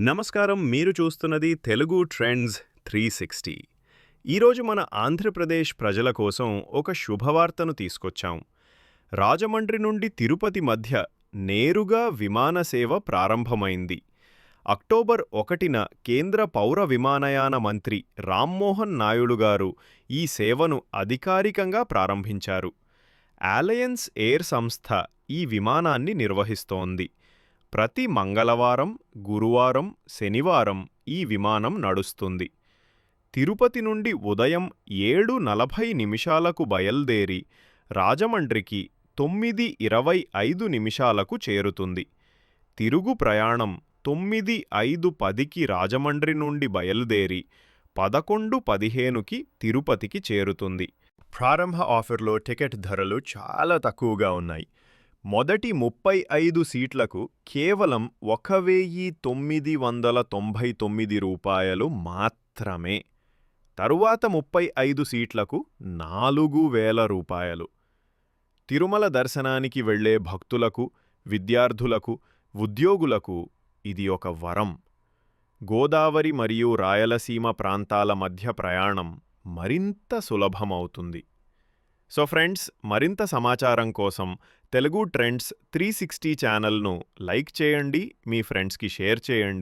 నమస్కారం మీరు చూస్తున్నది తెలుగు ట్రెండ్స్ త్రీ సిక్స్టీ. ఈరోజు మన ఆంధ్రప్రదేశ్ ప్రజల కోసం ఒక శుభవార్తను తీసుకొచ్చాం. రాజమండ్రి నుండి తిరుపతి మధ్య నేరుగా విమాన సేవ ప్రారంభమైంది. అక్టోబర్ ఒకటిన కేంద్ర పౌర విమానయాన మంత్రి రామ్మోహన్ నాయుడు గారు ఈ సేవను అధికారికంగా ప్రారంభించారు. అలయన్స్ ఎయిర్ సంస్థ ఈ విమానాన్ని నిర్వహిస్తోంది. ప్రతి మంగళవారం గురువారం శనివారం ఈ విమానం నడుస్తుంది. తిరుపతి నుండి ఉదయం ఏడు నలభై నిమిషాలకు బయల్దేరి రాజమండ్రికి తొమ్మిది ఇరవై ఐదు నిమిషాలకు చేరుతుంది. తిరుగు ప్రయాణం తొమ్మిది ఐదు పదికి రాజమండ్రి నుండి బయలుదేరి పదకొండు పదిహేనుకి తిరుపతికి చేరుతుంది. ప్రారంభ ఆఫర్లో టికెట్ ధరలు చాలా తక్కువగా ఉన్నాయి. మొదటి ముప్పై ఐదు సీట్లకు కేవలం ఒక వెయ్యి తొమ్మిది వందల తొంభై తొమ్మిది రూపాయలు మాత్రమే. తరువాత ముప్పై ఐదు సీట్లకు నాలుగు వేల రూపాయలు. తిరుమల దర్శనానికి వెళ్ళే భక్తులకు విద్యార్థులకు ఉద్యోగులకు ఇది ఒక వరం. గోదావరి మరియు రాయలసీమ ప్రాంతాల మధ్య ప్రయాణం మరింత సులభమవుతుంది. సో ఫ్రెండ్స్ మరింత సమాచారం కోసం తెలుగు ట్రెండ్స్ త్రీ సిక్స్టీ ఛానల్ను లైక్ చేయండి మీ ఫ్రెండ్స్కి షేర్ చేయండి.